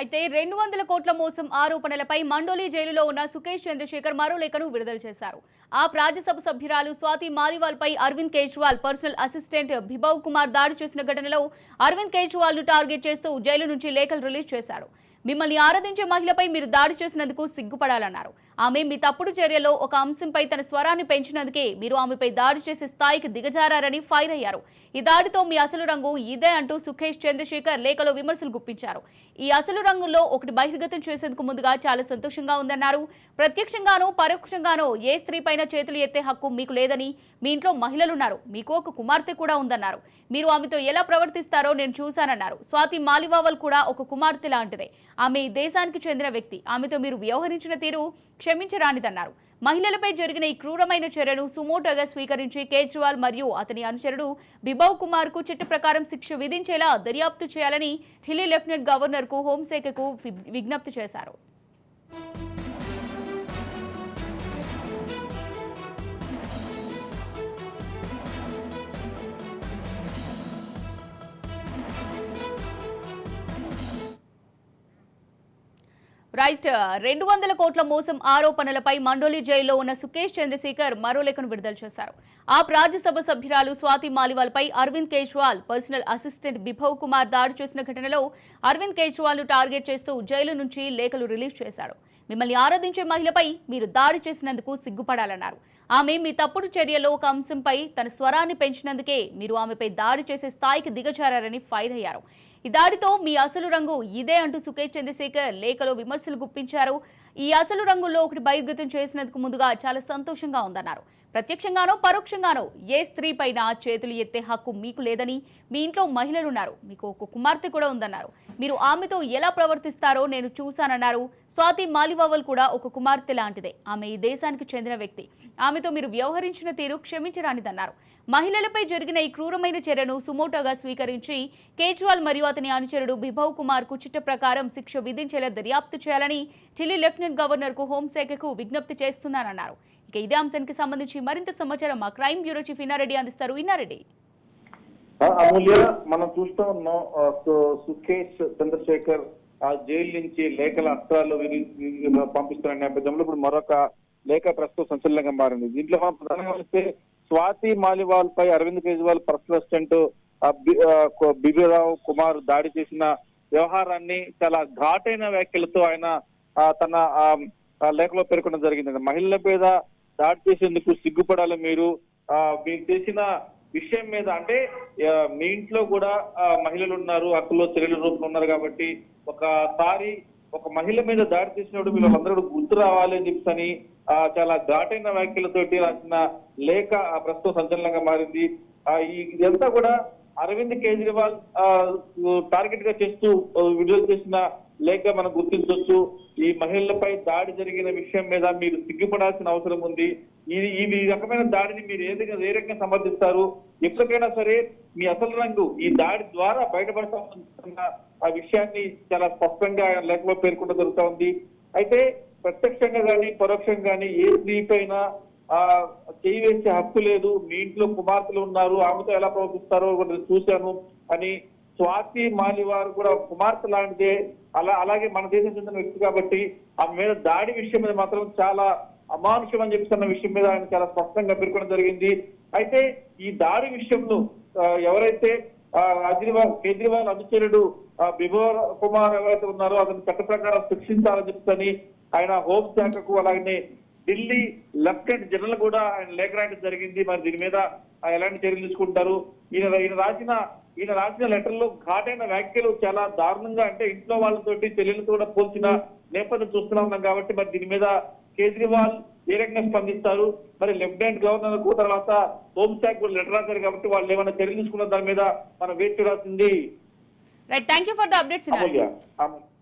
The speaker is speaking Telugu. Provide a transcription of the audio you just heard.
అయితే రెండు వందల కోట్ల మోసం ఆరోపణలపై మండోలి జైలులో ఉన్న సుకేష్ చంద్రశేఖర్ మరో లేఖను విడుదల చేశారు. ఆ రాజ్యసభ సభ్యురాలు స్వాతి మాలివాల్పై అరవింద్ కేజ్రీవాల్ పర్సనల్ అసిస్టెంట్ బిభవ్ కుమార్ దాడి చేసిన ఘటనలో అరవింద్ కేజ్రీవాల్ను టార్గెట్ చేస్తూ జైలు నుంచి లేఖలు రిలీజ్ చేశారు మిమ్మల్ని ఆరాధించే మహిళపై మీరు దాడి చేసినందుకు సిగ్గుపడాలన్నారు. ఆమె మీ తప్పుడు చర్యలో ఒక అంశంపై తన స్వరాన్ని పెంచినందుకే మీరు ఆమెపై దాడి చేసే స్థాయికి దిగజారని ఫైర్ అయ్యారు. ఈ దాడితో మీ అసలు రంగు ఇదే అంటూ సుఖేష్ చంద్రశేఖర్ లేఖలో విమర్శలు గుప్పించారు. ఈ అసలు రంగుల్లో ఒకటి బహిర్గతం చేసేందుకు ముందుగా చాలా సంతోషంగా ఉందన్నారు. ప్రత్యక్షంగానో పరోక్షంగానో ఏ స్త్రీ పైన చేతులు ఎత్తే హక్కు మీకు లేదని మీ ఇంట్లో మహిళలున్నారు. మీకు ఒక కుమార్తె కూడా ఉందన్నారు. మీరు ఆమెతో ఎలా ప్రవర్తిస్తారో నేను చూశానన్నారు. స్వాతి మాలివావల్ కూడా ఒక కుమార్తె లాంటిదే. ఆమె దేశానికి చెందిన వ్యక్తి. ఆమెతో మీరు వ్యవహరించిన తీరు క్షమించరానిదన్నారు. మహిళలపై జరిగిన ఈ క్రూరమైన చర్యను సుమోటోగా స్వీకరించి కేజ్రీవాల్ మరియు అతని అనుచరుడు బిబవ్ కుమార్కు చట్ట ప్రకారం శిక్ష విధించేలా దర్యాప్తు చేయాలని ఢిల్లీ లెఫ్టినెంట్ గవర్నర్కు హోంశాఖకు విజ్ఞప్తి చేశారు. రైట్ రెండు వందల కోట్ల మోసం ఆరోపణలపై మండోలి జైల్లో ఉన్న సుకేష్ చంద్రశేఖర్ మరో లేఖను విడుదల చేశారు. ఆప్ రాజ్యసభ సభ్యురాలు స్వాతి మాలివాల్పై అరవింద్ కేజ్రీవాల్ పర్సనల్ అసిస్టెంట్ బిభవ్ కుమార్ దాడి చేసిన ఘటనలో అరవింద్ కేజ్రీవాల్ను టార్గెట్ చేస్తూ జైలు నుంచి లేఖలు రిలీజ్ చేశాడు మిమ్మల్ని ఆరాధించే మహిళపై మీరు దాడి చేసినందుకు సిగ్గుపడాలన్నారు. ఆమె మీ తప్పుడు చర్యలో ఒక అంశంపై తన స్వరాన్ని పెంచినందుకే మీరు ఆమెపై దాడి చేసే స్థాయికి దిగజారని ఫైర్ అయ్యారు. ఈ దాడితో మీ అసలు రంగు ఇదే అంటూ సుకేష్ చంద్రశేఖర్ లేఖలో విమర్శలు గుప్పించారు. ఈ అసలు రంగుల్లో ఒకటి బహిర్గతం చేసినందుకు ముందుగా చాలా సంతోషంగా ఉందన్నారు. ప్రత్యక్షంగానో పరోక్షంగానో ఏ స్త్రీ పైన చేతులు ఎత్తే హక్కు మీకు లేదని మీ ఇంట్లో మహిళలున్నారు మీకు ఒక కుమార్తె కూడా ఉందన్నారు. మీరు ఆమెతో ఎలా ప్రవర్తిస్తారో నేను చూశానన్నారు. స్వాతి మాలివావల్ కూడా ఒక కుమార్తె లాంటిదే. ఆమె ఈ దేశానికి చెందిన వ్యక్తి. ఆమెతో మీరు వ్యవహరించిన తీరు క్షమించరానిదన్నారు. మహిళలపై జరిగిన ఈ క్రూరమైన చర్యను సుమోటోగా స్వీకరించి కేజ్రీవాల్ మరియు అతని అనుచరుడు బిభవ్ కుమార్కు చిట్ట ప్రకారం శిక్ష విధించేలా దర్యాప్తు చేయాలని ఢిల్లీ లెఫ్టినెంట్ గవర్నర్కు హోంశాఖకు విజ్ఞప్తి చేస్తున్నానన్నారు. ఇక ఇదే అంశానికి సంబంధించి మరింత సమాచారం మా క్రైమ్ బ్యూరో చీఫ్ ఇన్నారెడ్డి అందిస్తారు. ఇన్నారెడ్డి. అమూల్య మనం చూస్తూ ఉన్నాం సుఖేష్ చంద్రశేఖర్ ఆ జైలు నుంచి లేఖల అస్త్రాలు పంపిస్తున్న నేపథ్యంలో ఇప్పుడు మరొక లేఖ ప్రస్తుతం సంచలనంగా మారింది. దీంట్లో మనం ప్రధానంగా వస్తే స్వాతి మాలివాల్ పై అరవింద్ కేజ్రీవాల్ పర్సనల్ అసిస్టెంట్ బిబిరావు కుమార్ దాడి చేసిన వ్యవహారాన్ని చాలా ఘాటైన వ్యాఖ్యలతో ఆయన ఆ, తన ఆ, లేఖలో పేర్కొనడం జరిగింది మహిళల మీద దాడి చేసేందుకు సిగ్గుపడాలి మీరు. ఆ, మీకు చేసిన విషయం మీద అంటే మీ ఇంట్లో కూడా మహిళలు ఉన్నారు హక్కులో చెల్లెలు రూపంలో ఉన్నారు కాబట్టి ఒకసారి ఒక మహిళ మీద దాడి చేసినప్పుడు మీరు అందరూ కూడా గుర్తు రావాలి అని చెప్పని చాలా ఘాటైన వ్యాఖ్యలతోటి రాసిన లేఖ ఆ, ప్రస్తుతం సంచలనంగా మారింది. ఇదంతా కూడా అరవింద్ కేజ్రీవాల్ టార్గెట్గా చేస్తూ విడుదల చేసిన లేక మనం గుర్తించవచ్చు ఈ మహిళలపై దాడి జరిగిన విషయం మీద మీరు సిగ్గుపడాల్సిన అవసరం ఉంది. ఇది ఈ రకమైన దాడిని మీరు ఏదైనా ఏ రకంగా సమర్థిస్తారు? ఎప్పటికైనా సరే మీ అసలు రంగు ఈ దాడి ద్వారా బయటపడతామన్న ఆ విషయాన్ని చాలా స్పష్టంగా ఆయన లేఖలో పేర్కొంటూ జరుగుతా ఉంది. అయితే ప్రత్యక్షంగా కానీ పరోక్షంగా కానీ ఏ స్త్రీ పైన ఆ చేయి వేసే హక్కు లేదు. మీ ఇంట్లో కుమార్తెలు ఉన్నారు. ఆమెతో ఎలా ప్రవర్తిస్తారో చూశాను అని స్వాతి మాలివారు కూడా కుమార్తె లాంటిదే. అలా అలాగే మన దేశం చెందిన వ్యక్తి కాబట్టి ఆమె మీద దాడి విషయం మీద మాత్రం చాలా అమానుషం అని చెప్తున్న విషయం మీద ఆయన చాలా స్పష్టంగా పేర్కొనడం జరిగింది. అయితే ఈ దాడి విషయంలో ఎవరైతే అజ్రీవాల్ కేజ్రీవాల్ అనుచరుడు బిభోర్ కుమార్ ఎవరైతే ఉన్నారో అతని చట్ట ప్రకారం శిక్షించాలని చెప్తని ఆయన హోంశాఖకు అలాగే ఢిల్లీ లెఫ్టినెంట్ జనరల్ కూడా ఆయన లేఖ రాయడం జరిగింది. మరి దీని మీద ఎలాంటి చర్యలు తీసుకుంటారు? ఈయన ఈయన రాసిన ఈయన రాసిన లెటర్లో ఘాటైన వ్యాఖ్యలు చాలా దారుణంగా అంటే ఇంట్లో వాళ్ళతోటి చెల్లెలతో కూడా పోల్చిన నేపథ్యం చూస్తున్నా ఉన్నాం కాబట్టి మరి దీని మీద కేజ్రీవాల్ ఏ రకంగా స్పందిస్తారు? మరి లెఫ్టినెంట్ గవర్నర్కు తర్వాత హోంశాఖ కూడా లెటర్ రాశారు కాబట్టి వాళ్ళు ఏమైనా చర్యలు తీసుకున్న దాని మీద మనం వేచి చూడాల్సింది right thank you for the updates